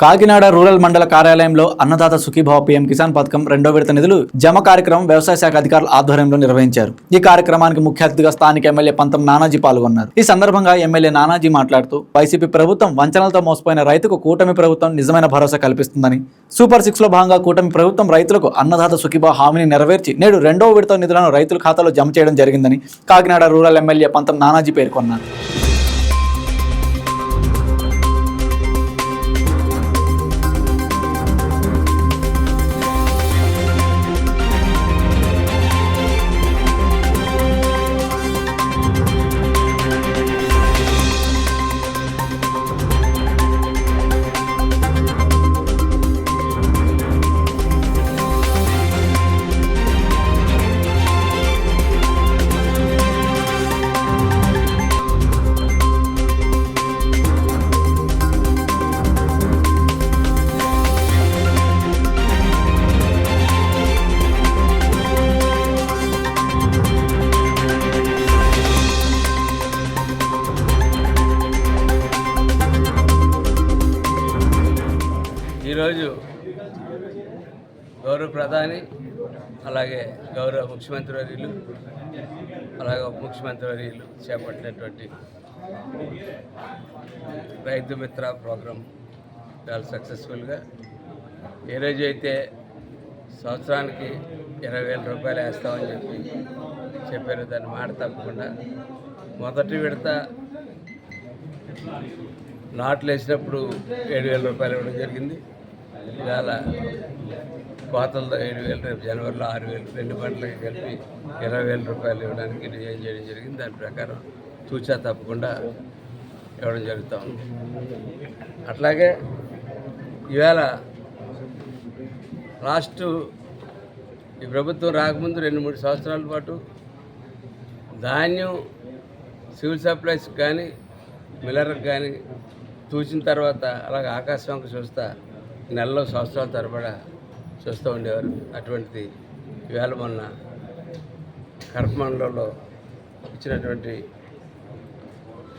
Kakinada rural మండల కార్యాలయంలో Annadata Sukhibhava PM Kisan పథకం రెండో విడత నిధులు జమ కార్యక్రమం వ్యవసాయ శాఖ అధికారుల ఆధ్వర్యంలో నిర్వహించారు. ఈ కార్యక్రమానికి ముఖ్య అతిథిగా స్థానిక ఎమ్మెల్యే పంతం నానాజీ పాల్గొన్నారు. ఈ సందర్భంగా ఎమ్మెల్యే నానాజీ మాట్లాడుతూ వైసీపీ ప్రభుత్వం వంచనలతో మోసపోయిన రైతుకు కూటమి ప్రభుత్వం నిజమైన భరోసా కల్పిస్తుందని సూపర్ సిక్స్లో భాగంగా కూటమి ప్రభుత్వం రైతులకు అన్నదాత సుఖీభావ హామీని నెరవేర్చి నేడు రెండో విడత నిధులను రైతుల ఖాతాలో జమ చేయడం జరిగిందని కాకినాడ రూరల్ ఎమ్మెల్యే పంతం నానాజీ పేర్కొన్నారు. ఈరోజు గౌరవ ప్రధాని అలాగే గౌరవ ముఖ్యమంత్రి వర్యులు అలాగే ఉప ముఖ్యమంత్రి వర్యులు చేపట్టినటువంటి రైతు మిత్ర ప్రోగ్రాం చాలా సక్సెస్ఫుల్గా. ఏ రోజు అయితే సంవత్సరానికి ఇరవై వేల రూపాయలు వేస్తామని చెప్పి చెప్పారు. దాన్ని మాట తప్పకుండా. మొదటి విడత నాట్లు వేసినప్పుడు ఏడు వేల రూపాయలు ఇవ్వడం జరిగింది. ఇవాళ కోతలతో ఏడు వేలు రేపు జనవరిలో ఆరు వేలు రెండు పంటలకి కలిపి ఇరవై వేల రూపాయలు ఇవ్వడానికి డిజైన్ చేయడం జరిగింది. దాని ప్రకారం తూచా తప్పకుండా ఇవ్వడం జరుగుతూ ఉంది. అట్లాగే ఇవాళ లాస్ట్ ఈ ప్రభుత్వం రాకముందు రెండు మూడు సంవత్సరాల పాటు ధాన్యం సివిల్ సప్లైస్ కానీ మిల్లర్కి కానీ చూసిన తర్వాత అలాగే ఆకాశంకి చూస్తా నెలలో సంవత్సరాల తరబడా చూస్తూ ఉండేవారు. అటువంటిది ఇవాళ మొన్న కర్మండలంలో ఇచ్చినటువంటి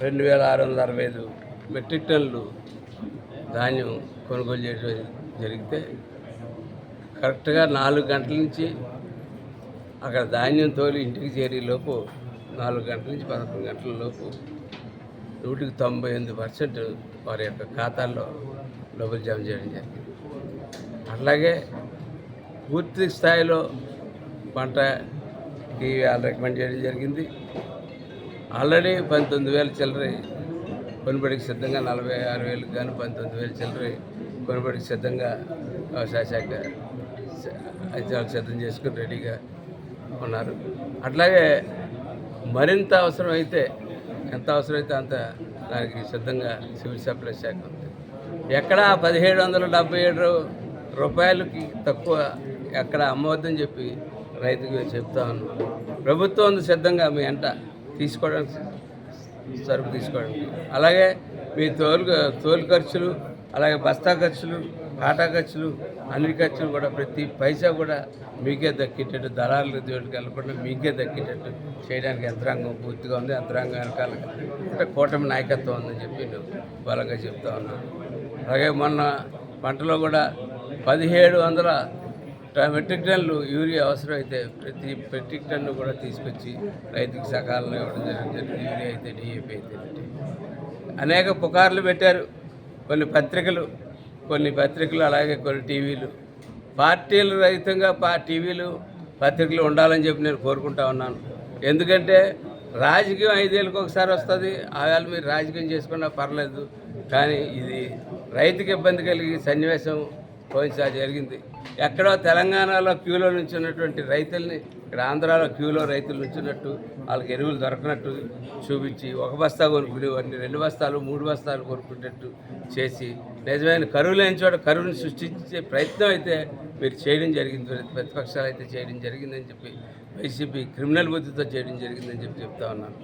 రెండు వేల ఆరు వందల అరవై ఐదు మెట్రిక్ టన్నులు ధాన్యం కొనుగోలు చేయడం జరిగితే కరెక్ట్గా నాలుగు గంటల నుంచి అక్కడ ధాన్యం తోలి ఇంటికి చేరే లోపు నాలుగు గంటల నుంచి పదకొండు గంటల లోపు నూటికి తొంభై ఎనిమిది పర్సెంట్ వారి యొక్క ఖాతాల్లో డబ్బులు జమ చేయడం జరిగింది. అట్లాగే పూర్తి స్థాయిలో పంటకి వాళ్ళు రికమెండ్ చేయడం జరిగింది. ఆల్రెడీ పంతొమ్మిది వేల చిల్లరి కొనుబడికి సిద్ధంగా నలభై ఆరు వేలకు కానీ పంతొమ్మిది వేల చిల్లరి కొనుబడికి సిద్ధంగా వ్యవసాయ శాఖ అధికారులు సిద్ధం చేసుకుని రెడీగా ఉన్నారు. అట్లాగే మరింత అవసరం అయితే ఎంత అవసరమైతే అంత దానికి సిద్ధంగా సివిల్ సప్లై శాఖ ఉంది ఎక్కడ పదిహేడు వందల డెబ్బై ఏడు రూపాయలకి తక్కువ ఎక్కడ అమ్మవద్దని చెప్పి రైతుకు చెప్తా ఉన్నాను ప్రభుత్వం సిద్ధంగా మీ ఎంట తీసుకోవడానికి సరుకు తీసుకోవడానికి. అలాగే మీ తోలు తోలు ఖర్చులు అలాగే బస్తా ఖర్చులు కాటా ఖర్చులు అన్ని ఖర్చులు కూడా ప్రతి పైసా కూడా మీకే దక్కేటట్టు దళాలు జోలికి వెళ్ళకుండా మీకే దక్కేటట్టు చేయడానికి యంత్రాంగం పూర్తిగా ఉంది. యంత్రాంగం వెనకాల అంటే కూటమి నాయకత్వం ఉందని చెప్పి బలంగా చెప్తా ఉన్నాను. అలాగే మొన్న పంటలో కూడా పదిహేడు వందల ట- మెట్రిక్ టన్నులు యూరియా అవసరమైతే ప్రతి మెట్రిక్ టన్ను కూడా తీసుకొచ్చి రైతుకి సకాలంలో ఇవ్వడం జరిగింది యూరియా అయితే డిఏపి అయితే అనేక పుకార్లు పెట్టారు. కొన్ని పత్రికలు కొన్ని పత్రికలు అలాగే కొన్ని టీవీలు. పార్టీలు రహితంగా పా టీవీలు పత్రికలు ఉండాలని చెప్పి నేను కోరుకుంటా ఉన్నాను. ఎందుకంటే రాజకీయం ఐదేళ్ళకి ఒకసారి వస్తుంది. ఆవేళ మీరు రాజకీయం చేసుకున్నా పర్లేదు. కానీ ఇది రైతుకి ఇబ్బంది కలిగి సన్నివేశం పోయినసారి జరిగింది. ఎక్కడో తెలంగాణలో క్యూలో నుంచి ఉన్నటువంటి రైతుల్ని ఇక్కడ ఆంధ్రాలో క్యూలో రైతులు నుంచున్నట్టు వాళ్ళకి ఎరువులు దొరకనట్టు చూపించి ఒక బస్తా కొనుక్కుని రెండు బస్తాలు మూడు బస్తాలు కొనుక్కునేటట్టు చేసి నిజమైన కరువు లేని చోట కరువుని సృష్టించే ప్రయత్నం అయితే మీరు చేయడం జరిగింది. ప్రతిపక్షాలు అయితే చేయడం జరిగిందని చెప్పి వైసీపీ క్రిమినల్ బుద్ధితో చేయడం జరిగిందని చెప్పి చెప్తా ఉన్నాను.